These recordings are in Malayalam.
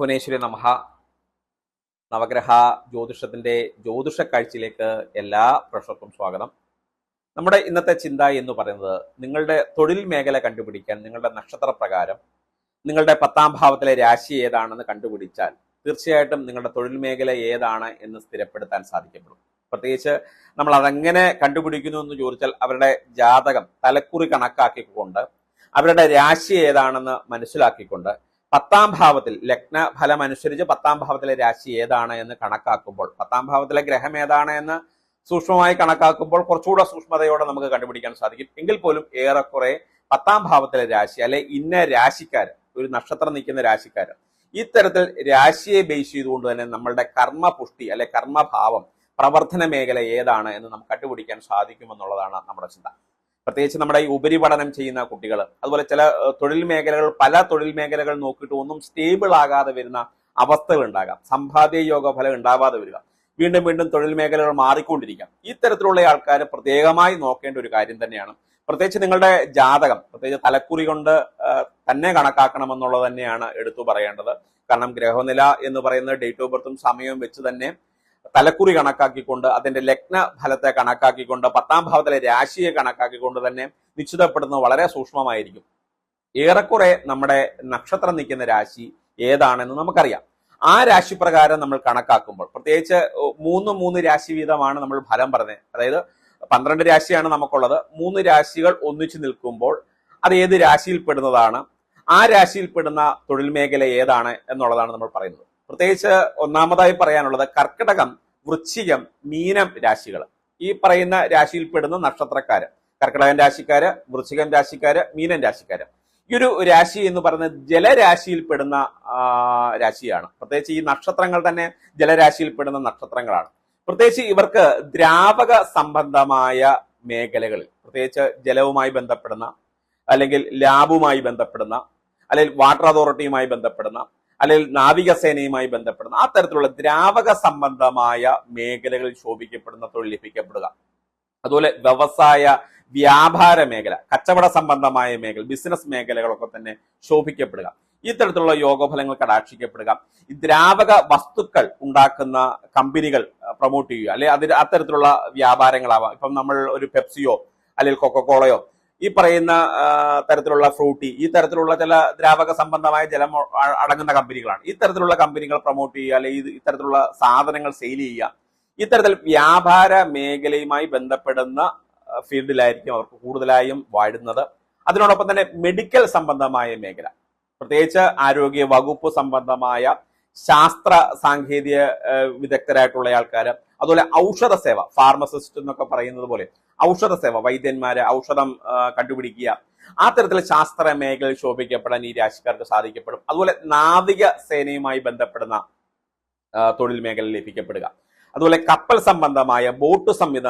ഭുവനേശ്വരി നമഹ. നവഗ്രഹ ജ്യോതിഷത്തിന്റെ ജ്യോതിഷ കാഴ്ചയിലേക്ക് എല്ലാ പ്രേക്ഷകർക്കും സ്വാഗതം. നമ്മുടെ ഇന്നത്തെ ചിന്ത എന്ന് പറയുന്നത് നിങ്ങളുടെ തൊഴിൽ മേഖല കണ്ടുപിടിക്കാൻ നിങ്ങളുടെ നക്ഷത്ര പ്രകാരം നിങ്ങളുടെ പത്താം ഭാവത്തിലെ രാശി ഏതാണെന്ന് കണ്ടുപിടിച്ചാൽ തീർച്ചയായിട്ടും നിങ്ങളുടെ തൊഴിൽ മേഖല ഏതാണ് എന്ന് സ്ഥിരപ്പെടുത്താൻ സാധിക്കപ്പെടും. പ്രത്യേകിച്ച് നമ്മൾ അതെങ്ങനെ കണ്ടുപിടിക്കുന്നു എന്ന് ചോദിച്ചാൽ അവരുടെ ജാതകം തലക്കുറി കണക്കാക്കിക്കൊണ്ട് അവരുടെ രാശി ഏതാണെന്ന് മനസ്സിലാക്കിക്കൊണ്ട് പത്താം ഭാവത്തിൽ ലഗ്ന ഫലം അനുസരിച്ച് പത്താം ഭാവത്തിലെ രാശി ഏതാണ് എന്ന് കണക്കാക്കുമ്പോൾ പത്താം ഭാവത്തിലെ ഗ്രഹം ഏതാണ് എന്ന് സൂക്ഷ്മമായി കണക്കാക്കുമ്പോൾ കുറച്ചുകൂടെ സൂക്ഷ്മതയോടെ നമുക്ക് കണ്ടുപിടിക്കാൻ സാധിക്കും. എങ്കിൽ പോലും ഏറെക്കുറെ പത്താം ഭാവത്തിലെ രാശി അല്ലെ ഇന്ന രാശിക്കാരൻ ഒരു നക്ഷത്രം നിൽക്കുന്ന രാശിക്കാരൻ ഇത്തരത്തിൽ രാശിയെ ബേസ് ചെയ്തുകൊണ്ട് തന്നെ നമ്മളുടെ കർമ്മപുഷ്ടി അല്ലെ കർമ്മഭാവം പ്രവർത്തന മേഖല ഏതാണ് എന്ന് നമുക്ക് കണ്ടുപിടിക്കാൻ സാധിക്കുമെന്നുള്ളതാണ് നമ്മുടെ ചിന്ത. പ്രത്യേകിച്ച് നമ്മുടെ ഈ ഉപരിപഠനം ചെയ്യുന്ന കുട്ടികൾ അതുപോലെ ചില തൊഴിൽ മേഖലകൾ പല തൊഴിൽ മേഖലകൾ നോക്കിയിട്ട് ഒന്നും സ്റ്റേബിൾ ആകാതെ വരുന്ന അവസ്ഥകൾ ഉണ്ടാകാം സമ്പാദ്യ യോഗ ഫലം ഉണ്ടാവാതെ വരിക. വീണ്ടും വീണ്ടും തൊഴിൽ മേഖലകൾ മാറിക്കൊണ്ടിരിക്കാം. ഇത്തരത്തിലുള്ള ആൾക്കാർ പ്രത്യേകമായി നോക്കേണ്ട ഒരു കാര്യം തന്നെയാണ്. പ്രത്യേകിച്ച് നിങ്ങളുടെ ജാതകം പ്രത്യേകിച്ച് തലക്കുറി കൊണ്ട് തന്നെ കണക്കാക്കണമെന്നുള്ളത് തന്നെയാണ് എടുത്തു പറയേണ്ടത്. കാരണം ഗ്രഹനില എന്ന് പറയുന്നത് ഡേറ്റ് ഓഫ് ബർത്തും സമയവും വെച്ച് തന്നെ തലക്കുറി കണക്കാക്കിക്കൊണ്ട് അതിന്റെ ലഗ്ന ഫലത്തെ കണക്കാക്കിക്കൊണ്ട് പത്താം ഭാവത്തിലെ രാശിയെ കണക്കാക്കിക്കൊണ്ട് തന്നെ നിശ്ചിതപ്പെടുന്നത് വളരെ സൂക്ഷ്മമായിരിക്കും. ഏറെക്കുറെ നമ്മുടെ നക്ഷത്രം നിൽക്കുന്ന രാശി ഏതാണെന്ന് നമുക്കറിയാം. ആ രാശി പ്രകാരം നമ്മൾ കണക്കാക്കുമ്പോൾ പ്രത്യേകിച്ച് മൂന്ന് മൂന്ന് രാശി വീതമാണ് നമ്മൾ ഫലം പറഞ്ഞത്. അതായത് പന്ത്രണ്ട് രാശിയാണ് നമുക്കുള്ളത്. മൂന്ന് രാശികൾ ഒന്നിച്ചു നിൽക്കുമ്പോൾ അത് ഏത് രാശിയിൽ പെടുന്നതാണ്? ആ രാശിയിൽ പെടുന്ന തൊഴിൽ മേഖല ഏതാണ് എന്നുള്ളതാണ് നമ്മൾ പറയുന്നത്. പ്രത്യേകിച്ച് ഒന്നാമതായി പറയാനുള്ളത് കർക്കിടകം വൃശ്ചികം മീനം രാശികൾ ഈ പറയുന്ന രാശിയിൽപ്പെടുന്ന നക്ഷത്രക്കാര് കർക്കിടകൻ രാശിക്കാര് വൃശ്ചികം രാശിക്കാര് മീനൻ രാശിക്കാര്. ഈ ഒരു രാശി എന്ന് പറയുന്നത് ജലരാശിയിൽപ്പെടുന്ന രാശിയാണ്. പ്രത്യേകിച്ച് ഈ നക്ഷത്രങ്ങൾ തന്നെ ജലരാശിയിൽപ്പെടുന്ന നക്ഷത്രങ്ങളാണ്. പ്രത്യേകിച്ച് ഇവർക്ക് ദ്രാവക സംബന്ധമായ മേഖലകളിൽ പ്രത്യേകിച്ച് ജലവുമായി ബന്ധപ്പെടുന്ന അല്ലെങ്കിൽ ലാബുമായി ബന്ധപ്പെടുന്ന അല്ലെങ്കിൽ വാട്ടർ അതോറിറ്റിയുമായി ബന്ധപ്പെടുന്ന അല്ലെങ്കിൽ നാവികസേനയുമായി ബന്ധപ്പെടുന്ന ആ തരത്തിലുള്ള ദ്രാവക സംബന്ധമായ മേഖലകളിൽ ശോഭിക്കപ്പെടുന്ന തൊഴിൽ ലഭിക്കപ്പെടുക. അതുപോലെ വ്യവസായ വ്യാപാര മേഖല കച്ചവട സംബന്ധമായ മേഖല ബിസിനസ് മേഖലകളൊക്കെ തന്നെ ശോഭിക്കപ്പെടുക. ഇത്തരത്തിലുള്ള യോഗഫലങ്ങൾ കടാക്ഷിക്കപ്പെടുക. ഈ ദ്രാവക വസ്തുക്കൾ ഉണ്ടാക്കുന്ന കമ്പനികൾ പ്രൊമോട്ട് ചെയ്യുക. അല്ലെ അതിൽ അത്തരത്തിലുള്ള വ്യാപാരങ്ങളാവാം. ഇപ്പം നമ്മൾ ഒരു പെപ്സിയോ അല്ലെങ്കിൽ കൊക്കക്കോളയോ ഈ പറയുന്ന തരത്തിലുള്ള ഫ്രൂട്ടി ഈ തരത്തിലുള്ള ചില ദ്രാവക സംബന്ധമായ ജലം അടങ്ങുന്ന കമ്പനികളാണ്. ഇത്തരത്തിലുള്ള കമ്പനികൾ പ്രൊമോട്ട് ചെയ്യുക അല്ലെങ്കിൽ ഇത് ഇത്തരത്തിലുള്ള സാധനങ്ങൾ സെയിൽ ചെയ്യുക ഇത്തരത്തിൽ വ്യാപാര മേഖലയുമായി ബന്ധപ്പെടുന്ന ഫീൽഡിലായിരിക്കും അവർക്ക് കൂടുതലായും വാഴുന്നത്. അതിനോടൊപ്പം തന്നെ മെഡിക്കൽ സംബന്ധമായ മേഖല പ്രത്യേകിച്ച് ആരോഗ്യ വകുപ്പ് സംബന്ധമായ ശാസ്ത്ര സാങ്കേതിക വിദഗ്ധരായിട്ടുള്ള ആൾക്കാർ അതുപോലെ ഔഷധ സേവ ഫാർമസിസ്റ്റ് എന്നൊക്കെ പറയുന്നത് പോലെ ഔഷധ സേവ വൈദ്യന്മാര് ഔഷധം കണ്ടുപിടിക്കുക. ആ തരത്തിൽ ശാസ്ത്ര മേഖലയിൽ ശോഭിക്കപ്പെടാൻ ഈ രാശിക്കാർക്ക് സാധിക്കപ്പെടും. അതുപോലെ നാവിക സേനയുമായി ബന്ധപ്പെടുന്ന തൊഴിൽ മേഖല ലഭിക്കപ്പെടുക. അതുപോലെ കപ്പൽ സംബന്ധമായ ബോട്ട് സംവിധ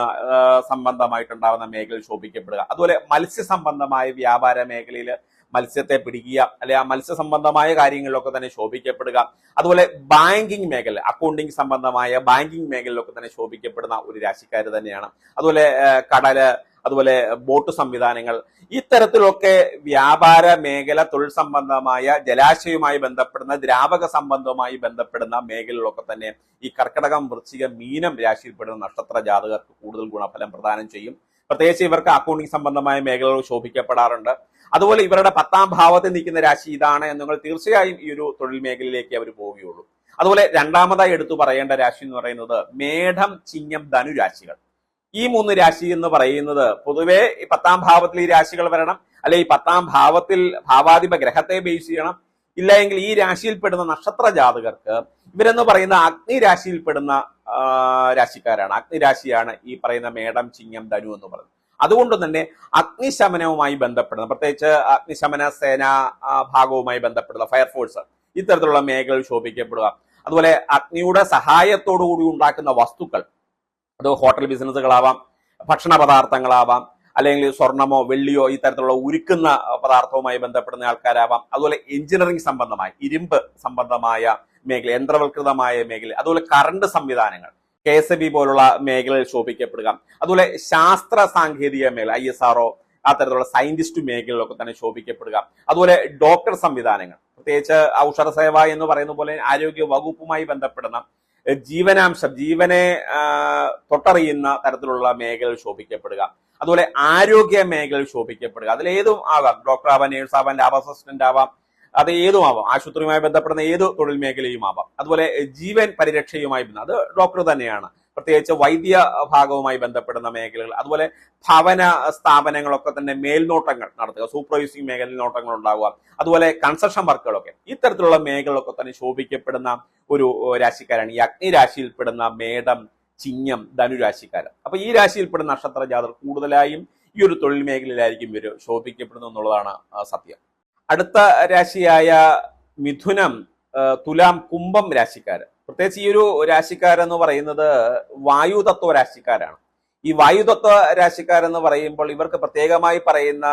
സംബന്ധമായിട്ടുണ്ടാവുന്ന മേഖലയിൽ ശോഭിക്കപ്പെടുക. അതുപോലെ മത്സ്യ സംബന്ധമായ വ്യാപാര മേഖലയിൽ മത്സ്യത്തെ പിടിക്കുക അല്ലെ ആ മത്സ്യ സംബന്ധമായ കാര്യങ്ങളിലൊക്കെ തന്നെ ശോഭിക്കപ്പെടുക. അതുപോലെ ബാങ്കിങ് മേഖല അക്കൗണ്ടിങ് സംബന്ധമായ ബാങ്കിങ് മേഖലയിലൊക്കെ തന്നെ ശോഭിക്കപ്പെടുന്ന ഒരു രാശിക്കാർ തന്നെയാണ്. അതുപോലെ കടൽ അതുപോലെ ബോട്ട് സംവിധാനങ്ങൾ ഇത്തരത്തിലൊക്കെ വ്യാപാര മേഖല തൊഴിൽ സംബന്ധമായ ജലാശയവുമായി ബന്ധപ്പെടുന്ന ദ്രാവക സംബന്ധവുമായി ബന്ധപ്പെടുന്ന മേഖലകളൊക്കെ തന്നെ ഈ കർക്കടകം വൃശ്ചിക മീനം രാശിയിൽപ്പെടുന്ന നക്ഷത്ര ജാതകർക്ക് കൂടുതൽ ഗുണഫലം പ്രദാനം ചെയ്യും. പ്രത്യേകിച്ച് ഇവർക്ക് അക്കൗണ്ടിങ് സംബന്ധമായ മേഖലകൾ ശോഭിക്കപ്പെടാറുണ്ട്. അതുപോലെ ഇവരുടെ പത്താം ഭാവത്തിൽ നിൽക്കുന്ന രാശി ഇതാണ് എന്നുങ്ങൾ നിങ്ങൾ തീർച്ചയായും ഈ ഒരു തൊഴിൽ മേഖലയിലേക്ക് അവർ പോവുകയുള്ളൂ. അതുപോലെ രണ്ടാമതായി എടുത്തു പറയേണ്ട രാശി എന്ന് പറയുന്നത് മേഘം ചിങ്ങം ധനു രാശികൾ. ഈ മൂന്ന് രാശി എന്ന് പറയുന്നത് പൊതുവേ പത്താം ഭാവത്തിൽ ഈ രാശികൾ വരണം. അല്ലെ ഈ പത്താം ഭാവത്തിൽ ഭാവാധിപ ഗ്രഹത്തെ ബേസ് ചെയ്യണം. ഇല്ല എങ്കിൽ ഈ രാശിയിൽപ്പെടുന്ന നക്ഷത്ര ജാതകർക്ക് ഇവരെന്ന് പറയുന്ന അഗ്നി രാശിയിൽപ്പെടുന്ന രാശിക്കാരാണ്. അഗ്നി രാശിയാണ് ഈ പറയുന്ന മേടം ചിങ്ങം ധനു എന്ന് പറയുന്നത്. അതുകൊണ്ട് തന്നെ അഗ്നിശമനവുമായി ബന്ധപ്പെടുന്ന പ്രത്യേകിച്ച് അഗ്നിശമന സേന ഭാഗവുമായി ബന്ധപ്പെടുന്ന ഫയർഫോഴ്സ് ഇത്തരത്തിലുള്ള മേഖലകൾ ശോഭിക്കപ്പെടുക. അതുപോലെ അഗ്നിയുടെ സഹായത്തോടു കൂടി ഉണ്ടാക്കുന്ന വസ്തുക്കൾ അത് ഹോട്ടൽ ബിസിനസ്സുകളാവാം ഭക്ഷണ പദാർത്ഥങ്ങളാവാം അല്ലെങ്കിൽ സ്വർണമോ വെള്ളിയോ ഈ തരത്തിലുള്ള ഉരുക്കുന്ന പദാർത്ഥവുമായി ബന്ധപ്പെടുന്ന ആൾക്കാരാവാം. അതുപോലെ എഞ്ചിനീയറിംഗ് സംബന്ധമായ ഇരുമ്പ് സംബന്ധമായ മേഖല യന്ത്രവൽകൃതമായ മേഖല അതുപോലെ കറണ്ട് സംവിധാനങ്ങൾ കെ എസ് ബി പോലുള്ള മേഖലയിൽ ശോഭിക്കപ്പെടുക. അതുപോലെ ശാസ്ത്ര സാങ്കേതിക മേഖല ഐ എസ് ആർഒ ആ തരത്തിലുള്ള സയന്റിസ്റ്റ് മേഖലകളിലൊക്കെ തന്നെ ശോഭിക്കപ്പെടുക. അതുപോലെ ഡോക്ടർ സംവിധാനങ്ങൾ പ്രത്യേകിച്ച് ഔഷധ സേവ എന്ന് പറയുന്ന പോലെ ആരോഗ്യ വകുപ്പുമായി ബന്ധപ്പെടുന്ന ജീവനാംശം ജീവനെ തൊട്ടറിയുന്ന തരത്തിലുള്ള മേഖലകൾ ശോഭിക്കപ്പെടുക. അതുപോലെ ആരോഗ്യ മേഖലയിൽ ശോഭിക്കപ്പെടുക. അതിൽ ഏതും ആവാം. ഡോക്ടർ ആവാം നേഴ്സ് ആവാം ലാബ് അസിസ്റ്റന്റ് ആവാം അത് ഏതും ആവാം. ആശുപത്രിയുമായി ബന്ധപ്പെടുന്ന ഏത് തൊഴിൽ മേഖലയും ആവാം. അതുപോലെ ജീവൻ പരിരക്ഷയുമായി ബന്ധം അത് ഡോക്ടർ തന്നെയാണ്. പ്രത്യേകിച്ച് വൈദ്യ ഭാഗവുമായി ബന്ധപ്പെടുന്ന മേഖലകൾ അതുപോലെ ഭവന സ്ഥാപനങ്ങളൊക്കെ തന്നെ മേൽനോട്ടങ്ങൾ നടത്തുക. സൂപ്പർവൈസിംഗ് മേഖലയിൽ നോട്ടങ്ങൾ ഉണ്ടാവുക. അതുപോലെ കൺസ്ട്രക്ഷൻ വർക്കുകളൊക്കെ ഇത്തരത്തിലുള്ള മേഖലകളൊക്കെ തന്നെ ശോഭിക്കപ്പെടുന്ന ഒരു രാശിക്കാരാണ് ഈ അഗ്നിരാശിയിൽപ്പെടുന്ന മേടം ചിങ്ങം ധനുരാശിക്കാരൻ അപ്പൊ ഈ രാശിയിൽപ്പെടുന്ന നക്ഷത്ര ജാതർ കൂടുതലായും ഈ ഒരു തൊഴിൽ മേഖലയിലായിരിക്കും ഇവർ ശോഭിക്കപ്പെടുന്നു എന്നുള്ളതാണ് സത്യം. അടുത്ത രാശിയായ മിഥുനം തുലാം കുംഭം രാശിക്കാർ പ്രത്യേകിച്ച് ഈ ഒരു രാശിക്കാരെന്ന് പറയുന്നത് വായുതത്വ രാശിക്കാരാണ്. ഈ വായുതത്വ രാശിക്കാരെന്ന് പറയുമ്പോൾ ഇവർക്ക് പ്രത്യേകമായി പറയുന്ന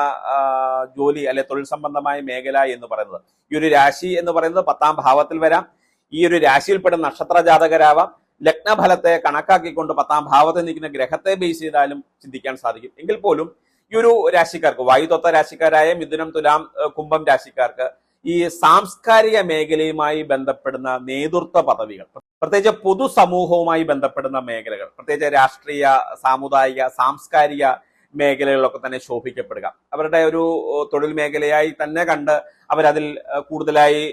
ജോലി അല്ലെ തൊഴിൽ സംബന്ധമായ മേഖല എന്ന് പറയുന്നത്. ഈ ഒരു രാശി എന്ന് പറയുന്നത് പത്താം ഭാവത്തിൽ വരാം. ഈ ഒരു രാശിയിൽപ്പെടുന്ന നക്ഷത്ര ജാതകരാവാം. ലഗ്നഫലത്തെ കണക്കാക്കിക്കൊണ്ട് പത്താം ഭാവത്തിൽ നിൽക്കുന്ന ഗ്രഹത്തെ ബേസ് ചെയ്താലും ചിന്തിക്കാൻ സാധിക്കും. എങ്കിൽ പോലും ഈ ഒരു രാശിക്കാർക്ക് വായുതത്വ രാശിക്കാരായ മിഥുനം തുലാം കുംഭം രാശിക്കാർക്ക് ഈ സാംസ്കാരിക മേഖലയുമായി ബന്ധപ്പെടുന്ന നേതൃത്വ പദവികൾ പ്രത്യേകിച്ച് പൊതുസമൂഹവുമായി ബന്ധപ്പെടുന്ന മേഖലകൾ പ്രത്യേകിച്ച് രാഷ്ട്രീയ സാമുദായിക സാംസ്കാരിക മേഖലകളിലൊക്കെ തന്നെ ശോഭിക്കപ്പെടുക. അവരുടെ ഒരു തൊഴിൽ മേഖലയായി തന്നെ കണ്ട് അവരതിൽ കൂടുതലായി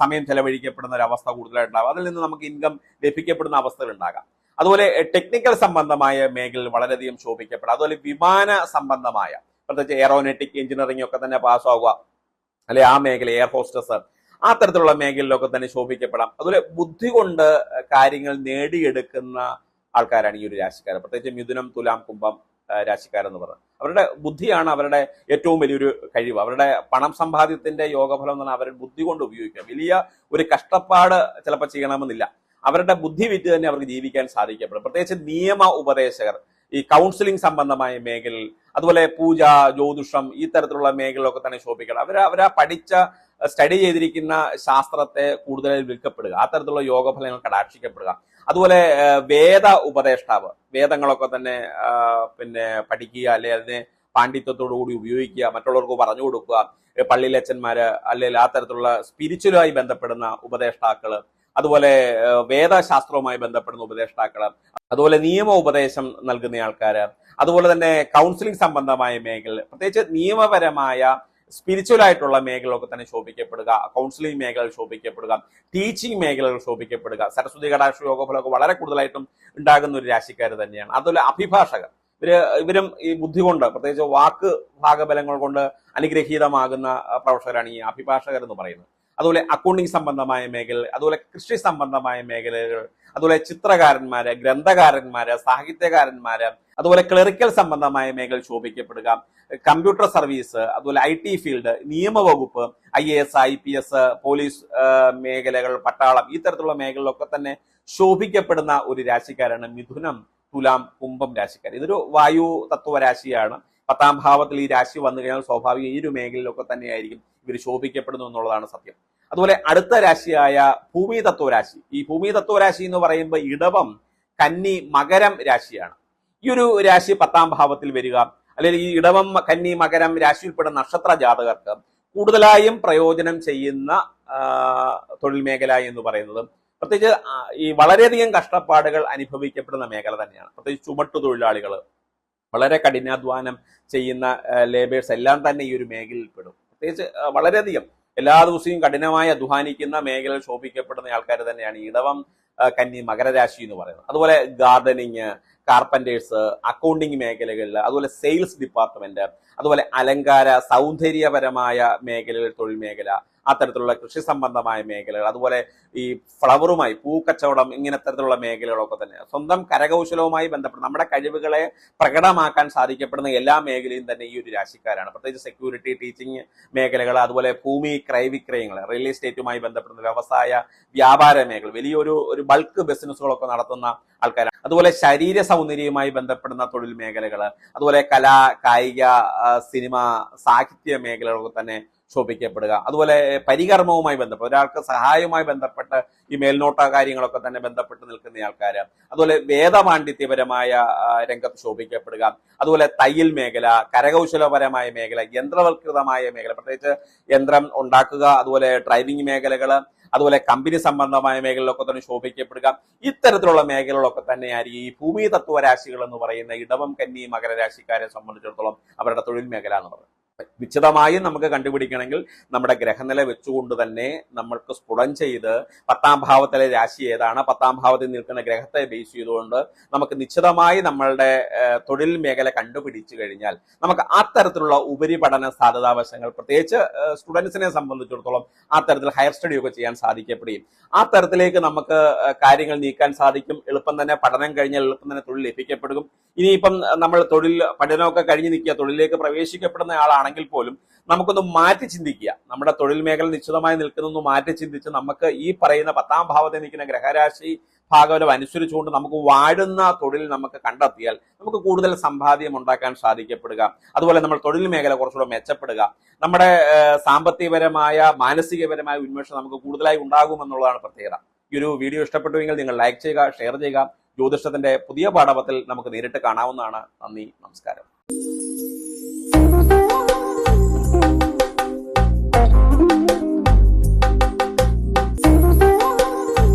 സമയം ചെലവഴിക്കപ്പെടുന്ന ഒരു അവസ്ഥ കൂടുതലായിട്ടുണ്ടാകും. അതിൽ നിന്ന് നമുക്ക് ഇൻകം ലഭിക്കപ്പെടുന്ന അവസ്ഥകൾ ഉണ്ടാകാം. അതുപോലെ ടെക്നിക്കൽ സംബന്ധമായ മേഖലയിൽ വളരെയധികം ശോഭിക്കപ്പെടുക അതുപോലെ വിമാന സംബന്ധമായ പ്രത്യേകിച്ച് എയറോനറ്റിക് എഞ്ചിനീയറിംഗ് ഒക്കെ തന്നെ പാസ്സാവുക അല്ലെ ആ മേഖല എയർ ഹോസ്റ്റസ് ആ തരത്തിലുള്ള മേഖലയിലൊക്കെ തന്നെ ശോഭിക്കപ്പെടാം. അതുപോലെ ബുദ്ധി കൊണ്ട് കാര്യങ്ങൾ നേടിയെടുക്കുന്ന ആൾക്കാരാണ് ഈ ഒരു രാശിക്കാർ പ്രത്യേകിച്ച് മിഥുനം തുലാം കുംഭം രാശിക്കാരെന്ന് പറഞ്ഞത് അവരുടെ ബുദ്ധിയാണ് അവരുടെ ഏറ്റവും വലിയൊരു കഴിവ്. അവരുടെ പണം സമ്പാദ്യത്തിന്റെ യോഗഫലം എന്ന് പറഞ്ഞാൽ അവർ ബുദ്ധി കൊണ്ട് ഉപയോഗിക്കുക വലിയ ഒരു കഷ്ടപ്പാട് ചിലപ്പോൾ ചെയ്യണമെന്നില്ല. അവരുടെ ബുദ്ധി വിറ്റ് തന്നെ അവർക്ക് ജീവിക്കാൻ സാധിക്കപ്പെടും. പ്രത്യേകിച്ച് നിയമ ഉപദേശകർ ഈ കൗൺസിലിംഗ് സംബന്ധമായ മേഖലയിൽ അതുപോലെ പൂജ ജ്യോതിഷം ഈ തരത്തിലുള്ള മേഖലകളൊക്കെ തന്നെ ശോഭിക്കണം. അവർ അവരാ പഠിച്ച സ്റ്റഡി ചെയ്തിരിക്കുന്ന ശാസ്ത്രത്തെ കൂടുതലായി വിൽക്കപ്പെടുക. ആ തരത്തിലുള്ള യോഗഫലങ്ങൾ കടാക്ഷിക്കപ്പെടുക അതുപോലെ വേദ ഉപദേഷ്ടാവ് വേദങ്ങളൊക്കെ തന്നെ പിന്നെ പഠിക്കുക അല്ലെങ്കിൽ അതിനെ പാണ്ഡിത്യത്തോടു കൂടി ഉപയോഗിക്കുക മറ്റുള്ളവർക്ക് പറഞ്ഞു കൊടുക്കുക പള്ളിയിലച്ചന്മാര് അല്ലെങ്കിൽ ആ തരത്തിലുള്ള സ്പിരിച്വലുമായി ബന്ധപ്പെടുന്ന ഉപദേഷ്ടാക്കൾ അതുപോലെ വേദശാസ്ത്രവുമായി ബന്ധപ്പെടുന്ന ഉപദേഷ്ടാക്കൾ അതുപോലെ നിയമ ഉപദേശം നൽകുന്ന ആൾക്കാർ അതുപോലെ തന്നെ കൗൺസിലിംഗ് സംബന്ധമായ മേഖല പ്രത്യേകിച്ച് നിയമപരമായ സ്പിരിച്വൽ ആയിട്ടുള്ള മേഖലകളൊക്കെ തന്നെ ശോഭിക്കപ്പെടുക കൗൺസിലിംഗ് മേഖലകൾ ശോഭിക്കപ്പെടുക ടീച്ചിങ് മേഖലകൾ ശോഭിക്കപ്പെടുക. സരസ്വതി കടാക്ഷ യോഗഫലമൊക്കെ വളരെ കൂടുതലായിട്ടും ഉണ്ടാകുന്ന ഒരു രാശിക്കാർ തന്നെയാണ്. അതുപോലെ അഭിഭാഷകർ. ഇവർ ഇവരും ഈ ബുദ്ധി കൊണ്ട് പ്രത്യേകിച്ച് വാക്ക് ഭാഗബലങ്ങൾ കൊണ്ട് അനുഗ്രഹീതമാകുന്ന പ്രവർത്തകരാണ് ഈ അഭിഭാഷകർ എന്ന് പറയുന്നത്. അതുപോലെ അക്കൗണ്ടിങ് സംബന്ധമായ മേഖല അതുപോലെ കൃഷി സംബന്ധമായ മേഖലകൾ അതുപോലെ ചിത്രകാരന്മാര് ഗ്രന്ഥകാരന്മാര് സാഹിത്യകാരന്മാര് അതുപോലെ ക്ലറിക്കൽ സംബന്ധമായ മേഖല ശോഭിക്കപ്പെടുക കമ്പ്യൂട്ടർ സർവീസ് അതുപോലെ I T field നിയമവകുപ്പ് I A S I P S police മേഖലകൾ പട്ടാളം ഈ തരത്തിലുള്ള മേഖലകളൊക്കെ തന്നെ ശോഭിക്കപ്പെടുന്ന ഒരു രാശിക്കാരാണ് മിഥുനം തുലാം കുംഭം രാശിക്കാർ. ഇതൊരു വായു തത്വ രാശിയാണ്. പത്താം ഭാവത്തിൽ ഈ രാശി വന്നു കഴിഞ്ഞാൽ സ്വാഭാവികം ഈ ഒരു മേഖലയിലൊക്കെ തന്നെയായിരിക്കും ഇവർ ശോഭിക്കപ്പെടുന്നു എന്നുള്ളതാണ് സത്യം. അതുപോലെ അടുത്ത രാശിയായ ഭൂമി തത്വരാശി ഈ ഭൂമി തത്വരാശി എന്ന് പറയുമ്പോൾ ഇടവം കന്നി മകരം രാശിയാണ്. ഈ ഒരു രാശി പത്താം ഭാവത്തിൽ വരിക അല്ലെങ്കിൽ ഈ ഇടവം കന്നി മകരം രാശിയിൽപ്പെടുന്ന നക്ഷത്ര ജാതകർക്ക് കൂടുതലായും പ്രയോജനം ചെയ്യുന്ന തൊഴിൽ മേഖല എന്ന് പറയുന്നത്. പ്രത്യേകിച്ച് ഈ വളരെയധികം കഷ്ടപ്പാടുകൾ അനുഭവിക്കപ്പെടുന്ന മേഖല തന്നെയാണ്. പ്രത്യേകിച്ച് ചുമട്ടു തൊഴിലാളികൾ വളരെ കഠിനാധ്വാനം ചെയ്യുന്ന ലേബേഴ്സ് എല്ലാം തന്നെ ഈ ഒരു മേഖലയിൽ പെടും. പ്രത്യേകിച്ച് വളരെയധികം എല്ലാ ദിവസവും കഠിനമായി അധ്വാനിക്കുന്ന മേഖലയിൽ ശോഭിക്കപ്പെടുന്ന ആൾക്കാർ തന്നെയാണ് ഇടവം കന്നി മകരരാശി എന്ന് പറയുന്നത്. അതുപോലെ ഗാർഡനിങ് കാർപ്പന്റേഴ്സ് അക്കൗണ്ടിങ് മേഖലകളിൽ അതുപോലെ സെയിൽസ് ഡിപ്പാർട്ട്മെന്റ് അതുപോലെ അലങ്കാര സൗന്ദര്യപരമായ മേഖലകൾ തൊഴിൽ മേഖല അത്തരത്തിലുള്ള കൃഷി സംബന്ധമായ മേഖലകൾ അതുപോലെ ഈ ഫ്ലവറുമായി പൂക്കച്ചവടം ഇങ്ങനെ തരത്തിലുള്ള മേഖലകളൊക്കെ തന്നെ. സ്വന്തം കരകൗശലവുമായി ബന്ധപ്പെട്ട് നമ്മുടെ കഴിവുകളെ പ്രകടമാക്കാൻ സാധിക്കപ്പെടുന്ന എല്ലാ മേഖലയും തന്നെ ഈ ഒരു രാശിക്കാരാണ്. പ്രത്യേകിച്ച് സെക്യൂരിറ്റി ടീച്ചിങ് മേഖലകൾ അതുപോലെ ഭൂമി ക്രയവിക്രയങ്ങൾ റിയൽ എസ്റ്റേറ്റുമായി ബന്ധപ്പെടുന്ന വ്യവസായ വ്യാപാര മേഖല വലിയൊരു ഒരു ബൾക്ക് ബിസിനസ്സുകളൊക്കെ നടത്തുന്ന ആൾക്കാരാണ്. അതുപോലെ ശരീര സൗന്ദര്യവുമായി ബന്ധപ്പെടുന്ന തൊഴിൽ മേഖലകൾ അതുപോലെ കല കായിക സിനിമ സാഹിത്യ മേഖലകളൊക്കെ തന്നെ ശോഭിക്കപ്പെടുക. അതുപോലെ പരികർമ്മവുമായി ബന്ധപ്പെട്ട് ഒരാൾക്ക് സഹായവുമായി ബന്ധപ്പെട്ട് ഈ മേൽനോട്ട കാര്യങ്ങളൊക്കെ തന്നെ ബന്ധപ്പെട്ട് നിൽക്കുന്ന ആൾക്കാർ അതുപോലെ വേദപാണ്ഡിത്യപരമായ രംഗത്ത് ശോഭിക്കപ്പെടുക. അതുപോലെ തയ്യൽ മേഖല കരകൗശലപരമായ മേഖല യന്ത്രവൽകൃതമായ മേഖല പ്രത്യേകിച്ച് യന്ത്രം ഉണ്ടാക്കുക അതുപോലെ ഡ്രൈവിംഗ് മേഖലകൾ അതുപോലെ കമ്പനി സംബന്ധമായ മേഖലകളിലൊക്കെ തന്നെ ശോഭിക്കപ്പെടുക. ഇത്തരത്തിലുള്ള മേഖലകളൊക്കെ തന്നെയായിരിക്കും ഈ ഭൂമി തത്വരാശികൾ എന്ന് പറയുന്ന ഇടവം കന്നി മകരരാശിക്കാരെ സംബന്ധിച്ചിടത്തോളം അവരുടെ തൊഴിൽ മേഖല എന്ന് പറയുന്നത്. വിശദമായും നമുക്ക് കണ്ടുപിടിക്കണമെങ്കിൽ നമ്മുടെ ഗ്രഹനില വെച്ചുകൊണ്ട് തന്നെ നമ്മൾക്ക് സ്ഫുടം ചെയ്ത് പത്താം ഭാവത്തിലെ രാശി ഏതാണ്? പത്താം ഭാവത്തിൽ നിൽക്കുന്ന ഗ്രഹത്തെ ബേസ് ചെയ്തുകൊണ്ട് നമുക്ക് നിശ്ചിതമായി നമ്മളുടെ തൊഴിൽ മേഖല കണ്ടുപിടിച്ചു കഴിഞ്ഞാൽ നമുക്ക് അത്തരത്തിലുള്ള ഉപരിപഠന സാധ്യതാവശങ്ങൾ പ്രത്യേകിച്ച് സ്റ്റുഡൻസിനെ സംബന്ധിച്ചിടത്തോളം ആ തരത്തിൽ ഹയർ സ്റ്റഡി ഒക്കെ ചെയ്യാൻ സാധിക്കപ്പെടുകയും ആ തരത്തിലേക്ക് നമുക്ക് കാര്യങ്ങൾ നീക്കാൻ സാധിക്കും. എളുപ്പം തന്നെ പഠനം കഴിഞ്ഞാൽ എളുപ്പം തന്നെ തൊഴിൽ ലഭിക്കപ്പെടും. ഇനിയിപ്പം നമ്മൾ തൊഴിൽ പഠനമൊക്കെ കഴിഞ്ഞ് നിൽക്കുക തൊഴിലിലേക്ക് പ്രവേശിക്കപ്പെടുന്ന ആളാണെങ്കിൽ പോലും നമുക്കൊന്ന് മാറ്റി ചിന്തിക്കുക. നമ്മുടെ തൊഴിൽ മേഖല നിശ്ചിതമായി നിൽക്കുന്നൊന്ന് മാറ്റി ചിന്തിച്ച് നമുക്ക് ഈ പറയുന്ന പത്താം ഭാവത്തെ നിൽക്കുന്ന ഗ്രഹരാശി ഭാഗവലം അനുസരിച്ചുകൊണ്ട് നമുക്ക് വാഴുന്ന തൊഴിൽ നമുക്ക് കണ്ടെത്തിയാൽ നമുക്ക് കൂടുതൽ സമ്പാദ്യം ഉണ്ടാക്കാൻ സാധിക്കപ്പെടുക. അതുപോലെ നമ്മൾ തൊഴിൽ മേഖല കുറച്ചുകൂടെ മെച്ചപ്പെടുക. നമ്മുടെ സാമ്പത്തികപരമായ മാനസികപരമായ ഉന്മേഷം നമുക്ക് കൂടുതലായി ഉണ്ടാകുമെന്നുള്ളതാണ് പ്രത്യേകത. ഈ ഒരു വീഡിയോ ഇഷ്ടപ്പെട്ടുവെങ്കിൽ നിങ്ങൾ ലൈക്ക് ചെയ്യുക ഷെയർ ചെയ്യുക. ജ്യോതിഷത്തിന്റെ പുതിയ പാഠപത്തിൽ നമുക്ക് നേരിട്ട് കാണാവുന്നതാണ്. നന്ദി നമസ്കാരം.